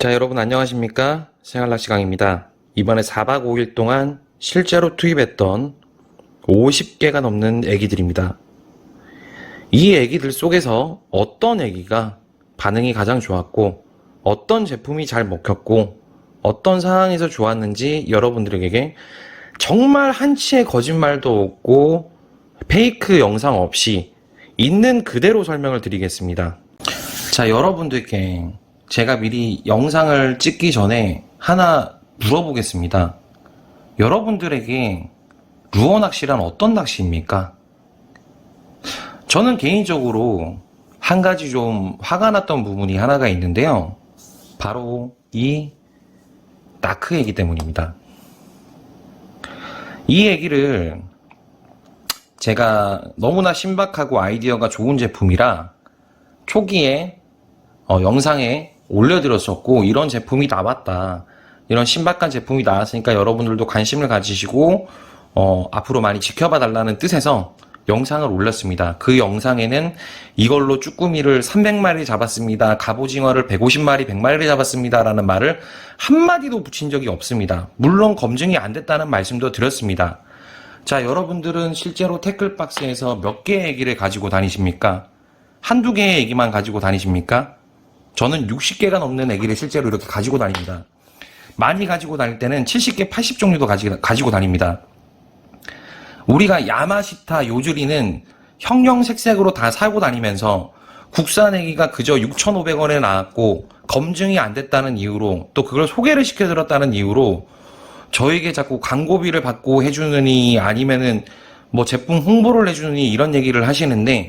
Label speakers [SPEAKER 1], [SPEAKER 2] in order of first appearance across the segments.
[SPEAKER 1] 자, 여러분 안녕하십니까? 생활낚시 강입니다. 이번에 4박 5일 동안 실제로 투입했던 50개가 넘는 애기들입니다. 이 애기들 속에서 어떤 애기가 반응이 가장 좋았고, 어떤 제품이 잘 먹혔고, 어떤 상황에서 좋았는지 여러분들에게 정말 한치의 거짓말도 없고, 페이크 영상 없이 있는 그대로 설명을 드리겠습니다. 자, 여러분들께 제가 미리 영상을 찍기 전에 하나 물어보겠습니다. 여러분들에게 루어 낚시란 어떤 낚시입니까? 저는 개인적으로 한 가지 좀 화가 났던 부분이 하나가 있는데요. 바로 이 나크 얘기 때문입니다. 이 얘기를 제가 너무나 신박하고 아이디어가 좋은 제품이라 초기에 어, 영상에 올려드렸었고 이런 제품이 나왔다. 이런 신박한 제품이 나왔으니까 여러분들도 관심을 가지시고 어, 앞으로 많이 지켜봐 달라는 뜻에서 영상을 올렸습니다. 그 영상에는 이걸로 쭈꾸미를 300마리 잡았습니다. 갑오징어를 150마리, 100마리 잡았습니다. 라는 말을 한마디도 붙인 적이 없습니다. 물론 검증이 안 됐다는 말씀도 드렸습니다. 자, 여러분들은 실제로 태클박스에서 몇 개의 얘기를 가지고 다니십니까? 한두 개의 얘기만 가지고 다니십니까? 저는 60개가 넘는 애기를 실제로 이렇게 가지고 다닙니다. 많이 가지고 다닐 때는 70개, 80종류도 가지고, 가지고 다닙니다. 우리가 야마시타, 요즈리는 형형색색으로 다 사고 다니면서 국산 애기가 그저 6,500원에 나왔고 검증이 안 됐다는 이유로 또 그걸 소개를 시켜드렸다는 이유로 저에게 자꾸 광고비를 받고 해주느니 아니면은 뭐 제품 홍보를 해주느니 이런 얘기를 하시는데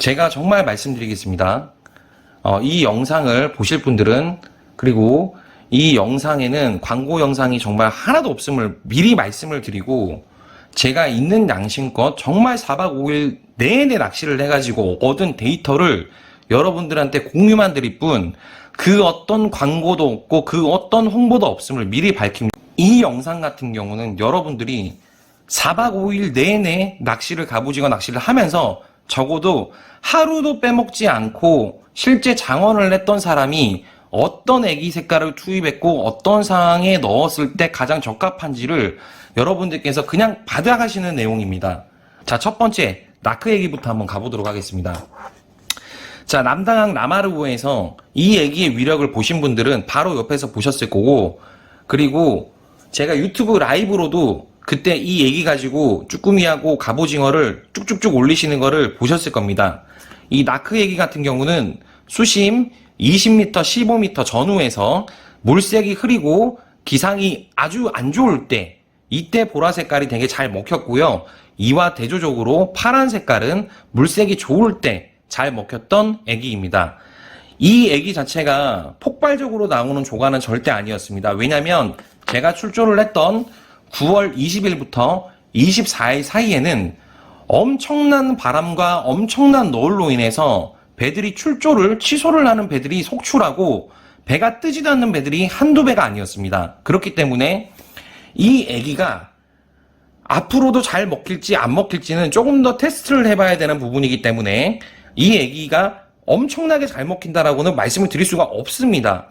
[SPEAKER 1] 제가 정말 말씀드리겠습니다. 어, 이 영상을 보실 분들은 그리고 이 영상에는 광고 영상이 정말 하나도 없음을 미리 말씀을 드리고 제가 있는 양심껏 정말 4박 5일 내내 낚시를 해가지고 얻은 데이터를 여러분들한테 공유만 드릴 뿐 그 어떤 광고도 없고 그 어떤 홍보도 없음을 미리 밝힙니다. 이 영상 같은 경우는 여러분들이 4박 5일 내내 낚시를 가보지거 낚시를 하면서 적어도 하루도 빼먹지 않고 실제 장원을 냈던 사람이 어떤 애기 색깔을 투입했고 어떤 상황에 넣었을 때 가장 적합한지를 여러분들께서 그냥 받아가시는 내용입니다. 자, 첫 번째, 나크 얘기부터 한번 가보도록 하겠습니다. 자, 남당항 라마르고에서 이 얘기의 위력을 보신 분들은 바로 옆에서 보셨을 거고, 그리고 제가 유튜브 라이브로도 그때 이 얘기 가지고 쭈꾸미하고 갑오징어를 쭉쭉쭉 올리시는 거를 보셨을 겁니다. 이 나크 얘기 같은 경우는 수심 20m, 15m 전후에서 물색이 흐리고 기상이 아주 안 좋을 때 이때 보라 색깔이 되게 잘 먹혔고요. 이와 대조적으로 파란 색깔은 물색이 좋을 때 잘 먹혔던 애기입니다. 이 애기 자체가 폭발적으로 나오는 조과는 절대 아니었습니다. 왜냐면 제가 출조를 했던 9월 20일부터 24일 사이에는 엄청난 바람과 엄청난 노을로 인해서 배들이 출조를 취소를 하는 배들이 속출하고 배가 뜨지도 않는 배들이 한두 배가 아니었습니다. 그렇기 때문에 이 애기가 앞으로도 잘 먹힐지 안 먹힐지는 조금 더 테스트를 해봐야 되는 부분이기 때문에 이 애기가 엄청나게 잘 먹힌다라고는 말씀을 드릴 수가 없습니다.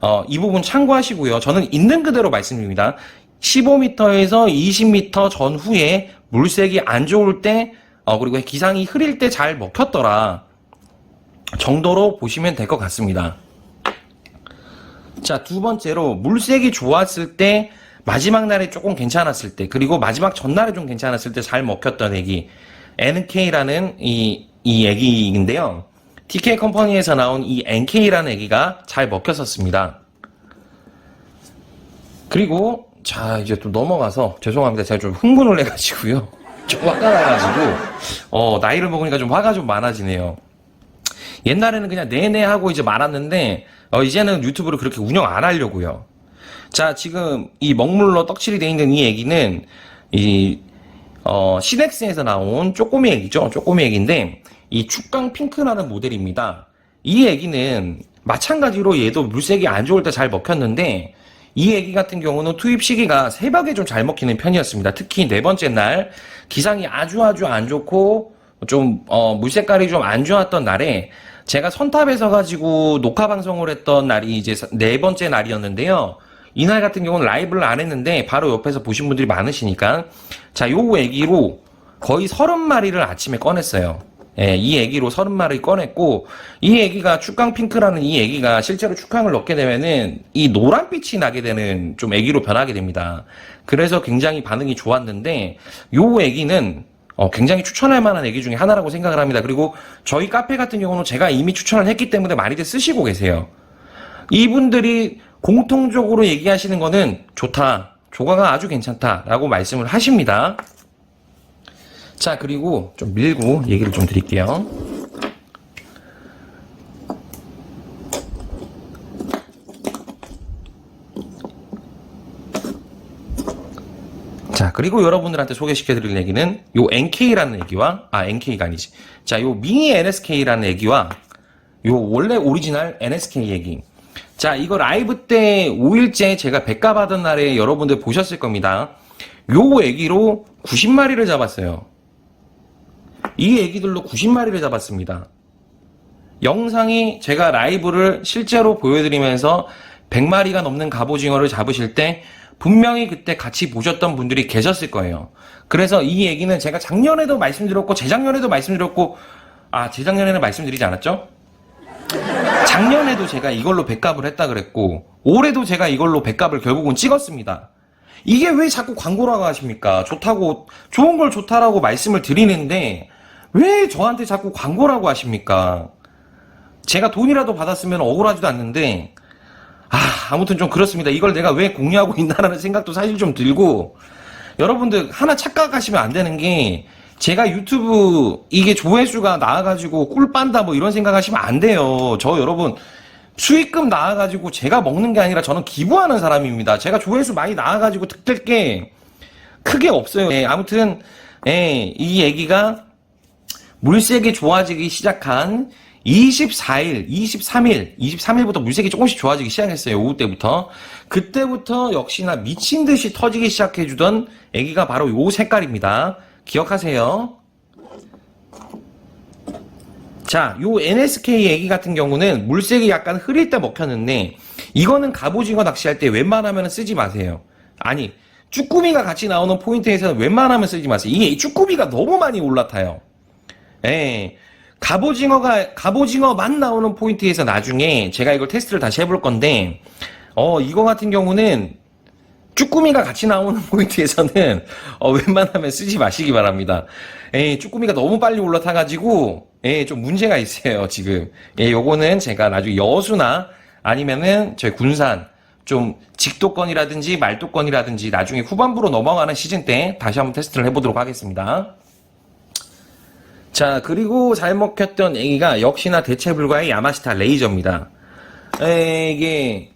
[SPEAKER 1] 어, 이 부분 참고하시고요. 저는 있는 그대로 말씀드립니다. 15m에서 20m 전후에 물색이 안 좋을 때, 어, 그리고 기상이 흐릴 때 잘 먹혔더라. 정도로 보시면 될 것 같습니다. 자, 두 번째로 물색이 좋았을 때, 마지막 날에 조금 괜찮았을 때, 그리고 마지막 전날에 좀 괜찮았을 때 잘 먹혔던 애기, NK라는 이, 이 애기인데요. TK 컴퍼니에서 나온 이 NK라는 애기가 잘 먹혔었습니다. 그리고, 자, 이제 또 넘어가서, 죄송합니다. 제가 좀 흥분을 해가지고요. 좀 화가 나가지고, 어, 나이를 먹으니까 좀 화가 좀 많아지네요. 옛날에는 그냥 내내 하고 이제 말았는데, 어, 이제는 유튜브를 그렇게 운영 안 하려고요. 자, 지금 이 먹물로 떡칠이 되어 있는 이 애기는, 이, 어, 시넥스에서 나온 쪼꼬미 애기죠. 쪼꼬미 애기인데, 이 축강 핑크라는 모델입니다. 이 애기는 마찬가지로 얘도 물색이 안 좋을 때 잘 먹혔는데, 이 애기 같은 경우는 투입 시기가 새벽에 좀 잘 먹히는 편이었습니다. 특히 네 번째 날, 기상이 아주 아주 안 좋고, 좀, 어, 물색깔이 좀 안 좋았던 날에, 제가 선탑에서 가지고 녹화 방송을 했던 날이 이제 네 번째 날이었는데요. 이날 같은 경우는 라이브를 안 했는데 바로 옆에서 보신 분들이 많으시니까 자, 요 애기로 거의 서른 마리를 아침에 꺼냈어요. 예, 이 애기로 서른 마리 꺼냈고 이 애기가 축강 핑크라는 이 애기가 실제로 축강을 넣게 되면은 이 노란빛이 나게 되는 좀 애기로 변하게 됩니다. 그래서 굉장히 반응이 좋았는데 요 애기는 어, 굉장히 추천할 만한 애기 중에 하나라고 생각을 합니다. 그리고 저희 카페 같은 경우는 제가 이미 추천을 했기 때문에 많이들 쓰시고 계세요. 이분들이 공통적으로 얘기하시는 거는 좋다. 조과가 아주 괜찮다라고 말씀을 하십니다. 자, 그리고 좀 밀고 얘기를 좀 드릴게요. 자, 그리고 여러분들한테 소개시켜 드릴 얘기는 요 NK라는 얘기와, 아, NK가 아니지. 자, 요 미니 NSK라는 얘기와 요 원래 오리지널 NSK 얘기. 자, 이거 라이브 때 5일째 제가 백가 받은 날에 여러분들 보셨을 겁니다. 요 애기로 90마리를 잡았어요. 이 애기들로 90마리를 잡았습니다. 영상이 제가 라이브를 실제로 보여드리면서 100마리가 넘는 갑오징어를 잡으실 때 분명히 그때 같이 보셨던 분들이 계셨을 거예요. 그래서 이 얘기는 제가 작년에도 말씀드렸고 재작년에도 말씀드렸고 아 재작년에는 말씀드리지 않았죠? 작년에도 제가 이걸로 백값을 했다 그랬고 올해도 제가 이걸로 백값을 결국은 찍었습니다. 이게 왜 자꾸 광고라고 하십니까? 좋다고 좋은 걸 좋다라고 말씀을 드리는데 왜 저한테 자꾸 광고라고 하십니까? 제가 돈이라도 받았으면 억울하지도 않는데 아 아무튼 좀 그렇습니다. 이걸 내가 왜 공유하고 있나라는 생각도 사실 좀 들고 여러분들 하나 착각하시면 안 되는 게 제가 유튜브 이게 조회수가 나와가지고 꿀 빤다 뭐 이런 생각하시면 안 돼요. 저 여러분 수익금 나와가지고 제가 먹는 게 아니라 저는 기부하는 사람입니다. 제가 조회수 많이 나와가지고 득될 게 크게 없어요. 예, 아무튼 예, 이 얘기가 물색이 좋아지기 시작한 24일, 23일, 23일부터 물색이 조금씩 좋아지기 시작했어요. 오후 때부터. 그때부터 역시나 미친 듯이 터지기 시작해주던 애기가 바로 요 색깔입니다. 기억하세요. 자, 요 NSK 애기 같은 경우는 물색이 약간 흐릴 때 먹혔는데, 이거는 갑오징어 낚시할 때 웬만하면 쓰지 마세요. 아니, 쭈꾸미가 같이 나오는 포인트에서는 웬만하면 쓰지 마세요. 이게 쭈꾸미가 너무 많이 올라타요. 예. 갑오징어가, 갑오징어만 나오는 포인트에서 나중에 제가 이걸 테스트를 다시 해볼 건데, 어, 이거 같은 경우는 쭈꾸미가 같이 나오는 포인트에서는 어, 웬만하면 쓰지 마시기 바랍니다. 예, 쭈꾸미가 너무 빨리 올라타가지고 예, 좀 문제가 있어요 지금. 예, 요거는 제가 나중에 여수나 아니면은 저희 군산 좀 직도권이라든지 말도권이라든지 나중에 후반부로 넘어가는 시즌 때 다시 한번 테스트를 해보도록 하겠습니다. 자, 그리고 잘 먹혔던 애기가 역시나 대체 불가의 야마시타 레이저입니다. 에, 이게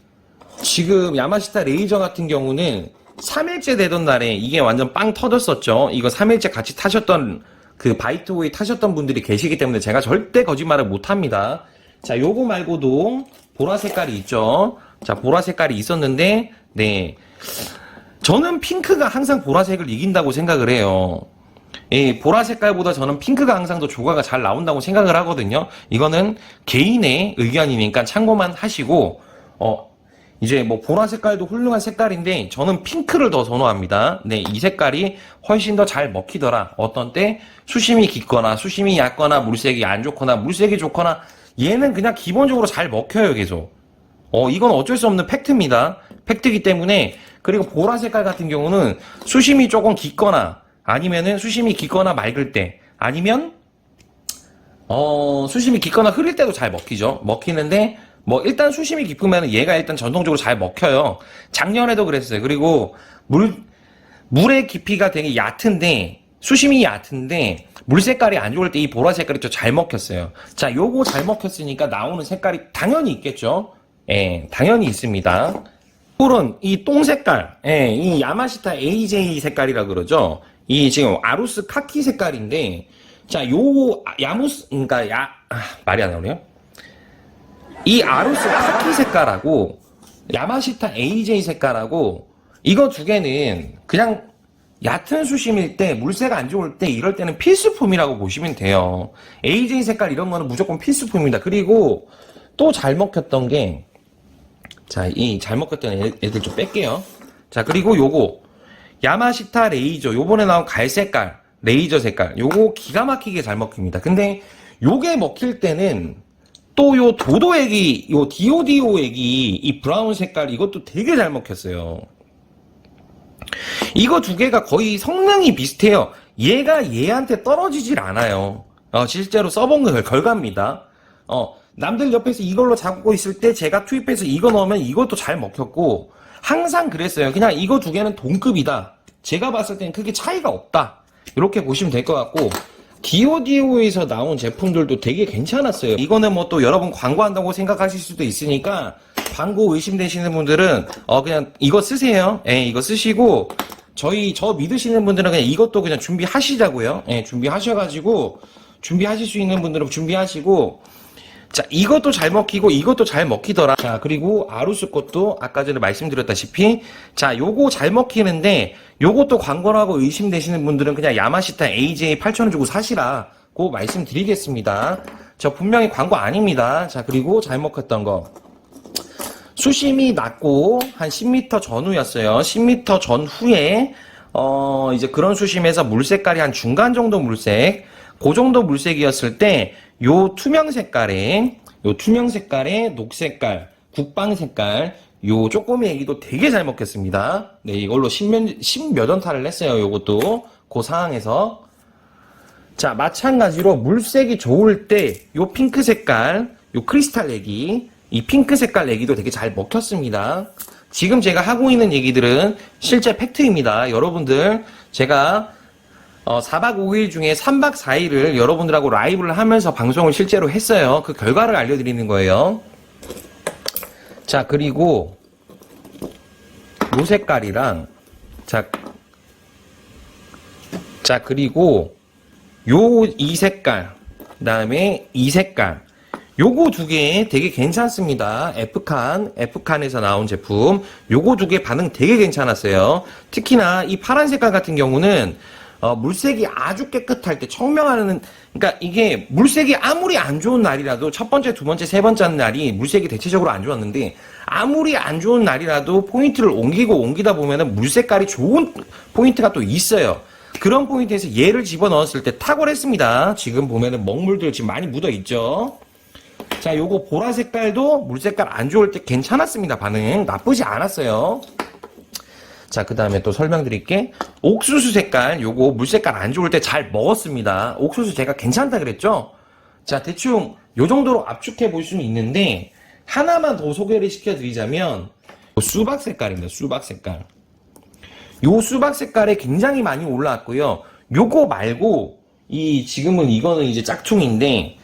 [SPEAKER 1] 지금 야마시타 레이저 같은 경우는 3일째 되던 날에 이게 완전 빵 터졌었죠. 이거 3일째 같이 타셨던 그 바이트웨이 타셨던 분들이 계시기 때문에 제가 절대 거짓말을 못 합니다. 자, 요거 말고도 보라 색깔이 있죠. 자, 보라 색깔이 있었는데, 네. 저는 핑크가 항상 보라색을 이긴다고 생각을 해요. 예, 보라 색깔보다 저는 핑크가 항상 더 조과가 잘 나온다고 생각을 하거든요. 이거는 개인의 의견이니까 참고만 하시고, 어, 이제 뭐 보라 색깔도 훌륭한 색깔인데 저는 핑크를 더 선호합니다. 네, 이 색깔이 훨씬 더 잘 먹히더라. 어떤 때 수심이 깊거나 수심이 얕거나 물색이 안 좋거나 물색이 좋거나 얘는 그냥 기본적으로 잘 먹혀요, 계속. 어, 이건 어쩔 수 없는 팩트입니다. 팩트이기 때문에 그리고 보라 색깔 같은 경우는 수심이 조금 깊거나 아니면은 수심이 깊거나 맑을 때 아니면 어, 수심이 깊거나 흐릴 때도 잘 먹히죠. 먹히는데 뭐 일단 수심이 깊으면 얘가 일단 전통적으로 잘 먹혀요. 작년에도 그랬어요. 그리고 물 물의 깊이가 되게 얕은데 수심이 얕은데 물 색깔이 안 좋을 때 이 보라 색깔이 좀 잘 먹혔어요. 자, 요거 잘 먹혔으니까 나오는 색깔이 당연히 있겠죠. 예, 당연히 있습니다. 뿔은 이 똥 색깔, 예, 이 야마시타 AJ 색깔이라 그러죠. 이 지금 아루스 카키 색깔인데, 자, 요 야무스, 그러니까 야 아, 말이 안 나오네요. 이 아루스 카키 색깔하고 야마시타 AJ 색깔하고 이거 두 개는 그냥 얕은 수심일 때, 물새가 안 좋을 때, 이럴 때는 필수품이라고 보시면 돼요. AJ 색깔 이런 거는 무조건 필수품입니다. 그리고 또 잘 먹혔던 게, 자, 이 잘 먹혔던 애- 애들 좀 뺄게요. 자, 그리고 요거. 야마시타 레이저. 요번에 나온 갈색깔. 레이저 색깔. 요거 기가 막히게 잘 먹힙니다. 근데 요게 먹힐 때는 또 요 도도 액이, 요 디오디오 액이 이 브라운 색깔 이것도 되게 잘 먹혔어요. 이거 두 개가 거의 성능이 비슷해요. 얘가 얘한테 떨어지질 않아요. 어, 실제로 써본 걸 결과입니다. 어, 남들 옆에서 이걸로 잡고 있을 때 제가 투입해서 이거 넣으면 이것도 잘 먹혔고, 항상 그랬어요. 그냥 이거 두 개는 동급이다. 제가 봤을 땐 크게 차이가 없다. 이렇게 보시면 될 것 같고, 디오디오에서 나온 제품들도 되게 괜찮았어요. 이거는 뭐 또 여러분 광고한다고 생각하실 수도 있으니까 광고 의심되시는 분들은 어 그냥 이거 쓰세요. 예, 이거 쓰시고 저희 저 믿으시는 분들은 그냥 이것도 그냥 준비하시자고요. 예, 준비하셔가지고 준비하실 수 있는 분들은 준비하시고 자, 이것도 잘 먹히고 이것도 잘 먹히더라. 자, 그리고 아루스 것도 아까 전에 말씀드렸다시피 자, 요거 잘 먹히는데 요것도 광고라고 의심되시는 분들은 그냥 야마시타 AJ 8,000원 주고 사시라 고 말씀드리겠습니다. 저 분명히 광고 아닙니다. 자, 그리고 잘 먹혔던 거. 수심이 낮고 한 10m 전후였어요. 10m 전후에 어 이제 그런 수심에서 물 색깔이 한 중간 정도 물색, 그 정도 물색이었을 때 요 투명 색깔에 요 투명 색깔의 녹색깔, 국방 색깔 요 쪼꼬미 애기도 되게 잘 먹겠습니다. 네, 이걸로 십몇, 십몇 원타를 냈어요. 요것도 그 상황에서 자, 마찬가지로 물색이 좋을 때 요 핑크 색깔, 요 크리스탈 애기, 이 핑크 색깔 애기도 되게 잘 먹혔습니다. 지금 제가 하고 있는 얘기들은 실제 팩트입니다. 여러분들, 제가 어, 4박 5일 중에 3박 4일을 여러분들하고 라이브를 하면서 방송을 실제로 했어요. 그 결과를 알려드리는 거예요. 자, 그리고 요 색깔이랑 자, 자, 그리고 요 이 색깔, 그 다음에 이 색깔. 요거 두 개 되게 괜찮습니다. F칸, F칸에서 나온 제품. 요거 두 개 반응 되게 괜찮았어요. 특히나 이 파란 색깔 같은 경우는 어, 물색이 아주 깨끗할 때 청명하는 그러니까 이게 물색이 아무리 안 좋은 날이라도 첫 번째, 두 번째, 세 번째 날이 물색이 대체적으로 안 좋았는데 아무리 안 좋은 날이라도 포인트를 옮기고 옮기다 보면은 물 색깔이 좋은 포인트가 또 있어요. 그런 포인트에서 얘를 집어넣었을 때 탁월했습니다. 지금 보면은 먹물들 지금 많이 묻어 있죠. 자, 요거 보라 색깔도 물 색깔 안 좋을 때 괜찮았습니다. 반응 나쁘지 않았어요. 자, 그 다음에 또 설명드릴 게. 옥수수 색깔, 요거 물 색깔 안 좋을 때 잘 먹었습니다. 옥수수 제가 괜찮다 그랬죠? 자, 대충 요 정도로 압축해 볼 수는 있는데, 하나만 더 소개를 시켜드리자면, 수박 색깔입니다. 수박 색깔. 요 수박 색깔에 굉장히 많이 올라왔고요. 요거 말고, 이, 지금은 이거는 이제 짝퉁인데,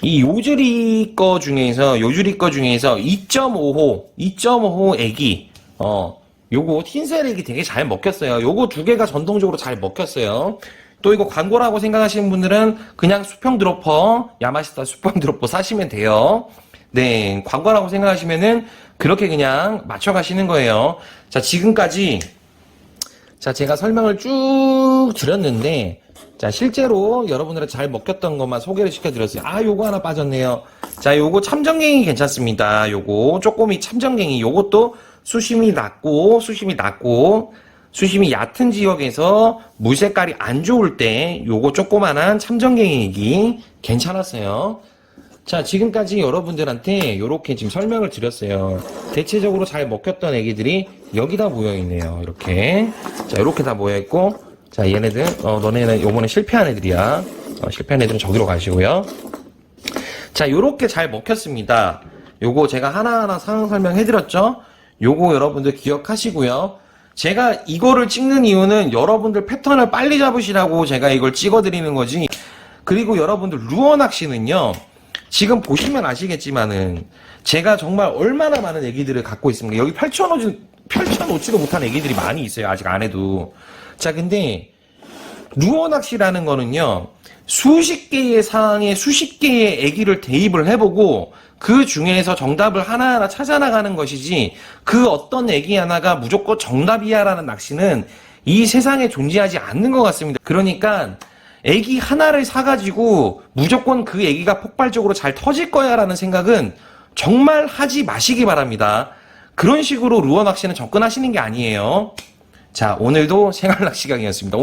[SPEAKER 1] 이 요즈리 거 중에서, 요즈리 거 중에서 2.5호, 2.5호 애기, 어, 요거 애기 되게 잘 먹혔어요. 요거 두 개가 전통적으로 잘 먹혔어요. 또 이거 광고라고 생각하시는 분들은 그냥 수평 드로퍼, 야마시타 수평 드로퍼 사시면 돼요. 네, 광고라고 생각하시면은 그렇게 그냥 맞춰 가시는 거예요. 자, 지금까지 자, 제가 설명을 쭉 드렸는데, 자, 실제로 여러분들은 잘 먹혔던 것만 소개를 시켜 드렸어요. 아, 요거 하나 빠졌네요. 자, 요거 참전갱이 괜찮습니다. 요거, 쪼꼬미 참전갱이. 요것도 수심이 낮고, 수심이 낮고, 수심이 얕은 지역에서 물 색깔이 안 좋을 때, 요거 조그만한 참전갱이기 괜찮았어요. 자, 지금까지 여러분들한테 이렇게 지금 설명을 드렸어요. 대체적으로 잘 먹혔던 애기들이 여기다 모여있네요. 이렇게. 자, 이렇게 다 모여있고, 자, 얘네들, 어, 너네는 요번에 실패한 애들이야. 어, 실패한 애들은 저기로 가시고요. 자, 요렇게 잘 먹혔습니다. 요거 제가 하나하나 상황 설명해드렸죠? 요거 여러분들 기억하시고요. 제가 이거를 찍는 이유는 여러분들 패턴을 빨리 잡으시라고 제가 이걸 찍어드리는 거지. 그리고 여러분들 루어 낚시는요. 지금 보시면 아시겠지만은 제가 정말 얼마나 많은 애기들을 갖고 있습니까? 여기 펼쳐놓지, 펼쳐놓지도 못한 애기들이 많이 있어요. 아직 안 해도. 자, 근데 루어 낚시라는 거는요, 수십 개의 상황에 수십 개의 애기를 대입을 해보고, 그 중에서 정답을 하나하나 찾아나가는 것이지, 그 어떤 애기 하나가 무조건 정답이야라는 낚시는 이 세상에 존재하지 않는 것 같습니다. 그러니까 애기 하나를 사가지고 무조건 그 애기가 폭발적으로 잘 터질 거야라는 생각은 정말 하지 마시기 바랍니다. 그런 식으로 루어 낚시는 접근하시는 게 아니에요. 자, 오늘도 생활 낚시 강이었습니다.